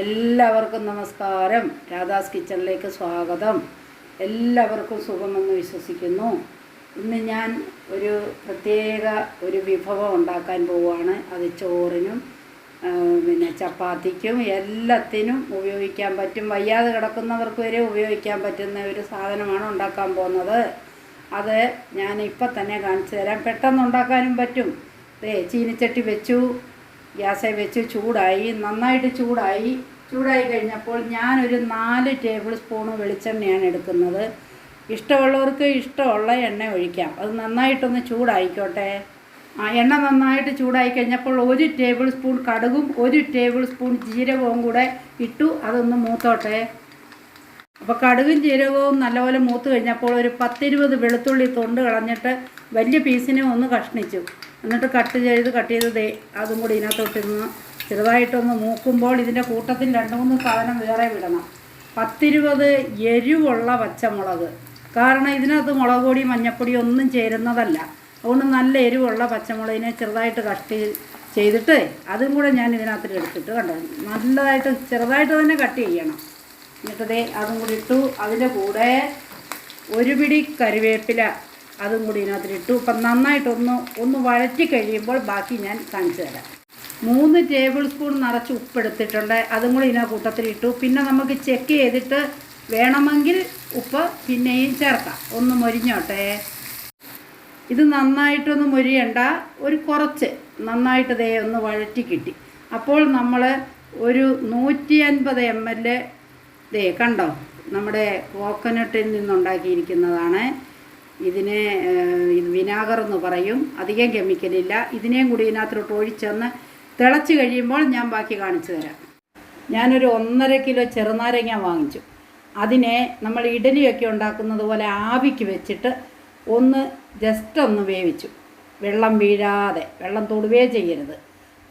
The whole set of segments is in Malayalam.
എല്ലാവർക്കും നമസ്കാരം. രാധാസ് കിച്ചണിലേക്ക് സ്വാഗതം. എല്ലാവർക്കും സുഖമെന്ന് വിശ്വസിക്കുന്നു. ഇന്ന് ഞാൻ ഒരു പ്രത്യേക ഒരു വിഭവം ഉണ്ടാക്കാൻ പോവുകയാണ്. അത് ചോറിനും പിന്നെ ചപ്പാത്തിക്കും എല്ലാത്തിനും ഉപയോഗിക്കാൻ പറ്റും. വയ്യാതെ കിടക്കുന്നവർക്ക് വരെ ഉപയോഗിക്കാൻ പറ്റുന്ന ഒരു സാധനമാണ് ഉണ്ടാക്കാൻ പോകുന്നത്. അത് ഞാൻ ഇപ്പം തന്നെ കാണിച്ചു തരാം. പെട്ടെന്ന് ഉണ്ടാക്കാനും പറ്റും. ദേ ചീനിച്ചട്ടി വെച്ചു. ഗ്യാസിൽ വെച്ച് ചൂടായി നന്നായിട്ട് ചൂടായി. ചൂടായി കഴിഞ്ഞപ്പോൾ ഞാനൊരു നാല് ടേബിൾ സ്പൂണ് വെളിച്ചെണ്ണയാണ് എടുക്കുന്നത്. ഇഷ്ടമുള്ളവർക്ക് ഇഷ്ടമുള്ള എണ്ണ ഒഴിക്കാം. അത് നന്നായിട്ടൊന്ന് ചൂടായിക്കോട്ടെ. ആ എണ്ണ നന്നായിട്ട് ചൂടായി കഴിഞ്ഞപ്പോൾ ഒരു ടേബിൾ സ്പൂൺ കടുകും ഒരു ടേബിൾ സ്പൂൺ ജീരകവും കൂടെ ഇട്ടു അതൊന്ന് മൂത്തോട്ടെ. അപ്പോൾ കടുകും ജീരകവും നല്ലപോലെ മൂത്ത് കഴിഞ്ഞപ്പോൾ ഒരു പത്തിരുപത് വെളുത്തുള്ളി തൊണ്ട് കളഞ്ഞിട്ട് വലിയ പീസിനെ ഒന്ന് കഷ്ണിച്ചു. എന്നിട്ട് കട്ട് ചെയ്ത് കട്ട് ചെയ്ത് ദേ അതും കൂടി ഇതിനകത്തോട്ടിരുന്ന് ചെറുതായിട്ടൊന്ന് മൂക്കുമ്പോൾ ഇതിന്റെ കൂട്ടത്തിൽ രണ്ട് മൂന്ന് സാധനം വേറെ വിടണം. പത്തിരുപത് എരിവുള്ള പച്ചമുളക്. കാരണം ഇതിനകത്ത് മുളക് പൊടി മഞ്ഞപ്പൊടി ഒന്നും ചേരുന്നതല്ല. അതുകൊണ്ട് നല്ല എരിവുള്ള പച്ചമുളകിനെ ചെറുതായിട്ട് കട്ട് ചെയ്തിട്ട് അതും കൂടെ ഞാൻ ഇതിനകത്ത് എടുത്തിട്ട് കണ്ടോ? നല്ലതായിട്ട് ചെറുതായിട്ട് തന്നെ കട്ട് ചെയ്യണം. എന്നിട്ട് ദേ അതും കൂടി ഇട്ടു. അതിന്റെ കൂടെ ഒരു പിടി കറിവേപ്പില അതും കൂടി ഇതിനകത്തിലിട്ടു ഇപ്പം നന്നായിട്ടൊന്ന് ഒന്ന് വഴറ്റി കഴിയുമ്പോൾ ബാക്കി ഞാൻ കാണിച്ചു തരാം. മൂന്ന് ടേബിൾ സ്പൂൺ നിറച്ച് ഉപ്പെടുത്തിട്ടുണ്ട് അതും കൂടി ഇതിനെ കൂട്ടത്തിലിട്ടു പിന്നെ നമുക്ക് ചെക്ക് ചെയ്തിട്ട് വേണമെങ്കിൽ ഉപ്പ് പിന്നെയും ചേർക്കാം. ഒന്ന് മൊരിഞ്ഞോട്ടെ. ഇത് നന്നായിട്ടൊന്ന് മൊരിയണ്ട. ഒരു കുറച്ച് നന്നായിട്ട് ദേ ഒന്ന് വഴറ്റി കിട്ടി. അപ്പോൾ നമ്മൾ ഒരു നൂറ്റി അൻപത് എം എൽ ദേ കണ്ടോ? നമ്മുടെ കോക്കനട്ടിൽ നിന്നുണ്ടാക്കിയിരിക്കുന്നതാണ്. ഇതിനെ വിനാഗർ എന്ന് പറയും. അധികം കെമിക്കലില്ല ഇതിനെയും കൂടി ഇതിനകത്തോട്ട് ഒഴിച്ചെന്ന് തിളച്ച് കഴിയുമ്പോൾ ഞാൻ ബാക്കി കാണിച്ചു തരാം. ഞാനൊരു ഒന്നര കിലോ ചെറുനാരങ്ങ വാങ്ങിച്ചു. അതിനെ നമ്മൾ ഇഡലിയൊക്കെ ഉണ്ടാക്കുന്നത് പോലെ ആവിക്ക് വെച്ചിട്ട് ഒന്ന് ജസ്റ്റ് ഒന്ന് വേവിച്ചു. വെള്ളം വീഴാതെ. വെള്ളം തൊടുവേ ചെയ്യരുത്.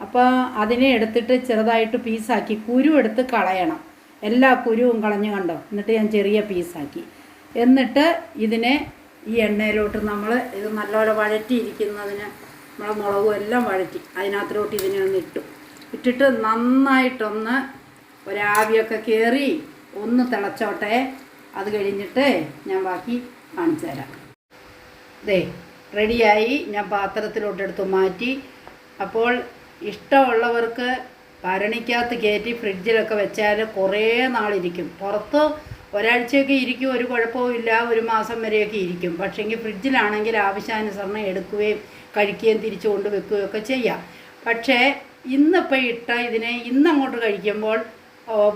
അപ്പോൾ അതിനെ എടുത്തിട്ട് ചെറുതായിട്ട് പീസാക്കി കുരു എടുത്ത് കളയണം. എല്ലാ കുരുവും കളഞ്ഞു കണ്ടോ? എന്നിട്ട് ഞാൻ ചെറിയ പീസാക്കി എന്നിട്ട് ഇതിനെ ഈ എണ്ണയിലോട്ട് നമ്മൾ ഇത് നല്ലപോലെ വഴറ്റിയിരിക്കുന്നതിന് നമ്മളെ മുളകും എല്ലാം വഴറ്റി അതിനകത്തിലോട്ട് ഇതിനെ ഒന്ന് ഇട്ടു. ഇട്ടിട്ട് നന്നായിട്ടൊന്ന് ഒരാവിയൊക്കെ കയറി ഒന്ന് തിളച്ചോട്ടെ. അത് കഴിഞ്ഞിട്ട് ഞാൻ ബാക്കി കാണിച്ചു തരാം. ദേ റെഡിയായി. ഞാൻ പാത്രത്തിലോട്ടെടുത്ത് മാറ്റി. അപ്പോൾ ഇഷ്ടമുള്ളവർക്ക് ഭരണിക്കകത്ത് കയറ്റി ഫ്രിഡ്ജിലൊക്കെ വെച്ചാൽ കുറേ നാളിരിക്കും. പുറത്ത് ഒരാഴ്ചയൊക്കെ ഇരിക്കും ഒരു കുഴപ്പവും ഇല്ല ഒരു മാസം വരെയൊക്കെ ഇരിക്കും. പക്ഷേങ്കിൽ ഫ്രിഡ്ജിലാണെങ്കിൽ ആവശ്യാനുസരണം എടുക്കുകയും കഴിക്കുകയും തിരിച്ചു കൊണ്ട് വെക്കുകയും ഒക്കെ ചെയ്യാം. പക്ഷേ ഇന്നിപ്പോൾ ഇട്ട ഇതിനെ ഇന്നങ്ങോട്ട് കഴിക്കുമ്പോൾ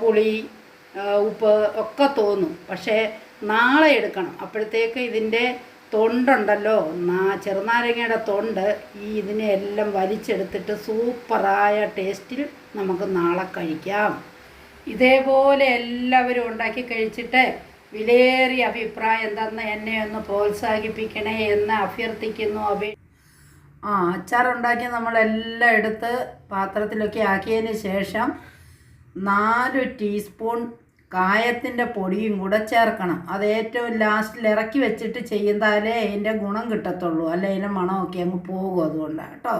പുളി ഉപ്പ് ഒക്കെ തോന്നും. പക്ഷേ നാളെ എടുക്കണം. അപ്പോഴത്തേക്ക് ഇതിന്റെ തൊണ്ടുണ്ടല്ലോ. ചെറുനാരങ്ങയുടെ തൊണ്ട് ഈ ഇതിനെ എല്ലാം വലിച്ചെടുത്തിട്ട് സൂപ്പറായ ടേസ്റ്റിൽ നമുക്ക് നാളെ കഴിക്കാം. ഇതേപോലെ എല്ലാവരും ഉണ്ടാക്കി കഴിച്ചിട്ട് വിലയേറിയ അഭിപ്രായം തന്ന് എന്നെ ഒന്ന് പ്രോത്സാഹിപ്പിക്കണേ എന്ന് അഭ്യർത്ഥിക്കുന്നു അഭി ആ അച്ചാറുണ്ടാക്കി നമ്മളെല്ലാം എടുത്ത് പാത്രത്തിലൊക്കെ ആക്കിയതിന് ശേഷം നാല് ടീസ്പൂൺ കായത്തിന്റെ പൊടിയും കൂടെ ചേർക്കണം. അത് ഏറ്റവും ലാസ്റ്റിൽ ഇറക്കി വെച്ചിട്ട് ചെയ്യുന്നാലേ അതിന്റെ ഗുണം കിട്ടത്തുള്ളൂ. അല്ലെ അതിന്റെ മണമൊക്കെ അങ്ങ് പോകും അതുകൊണ്ടാണ് കേട്ടോ.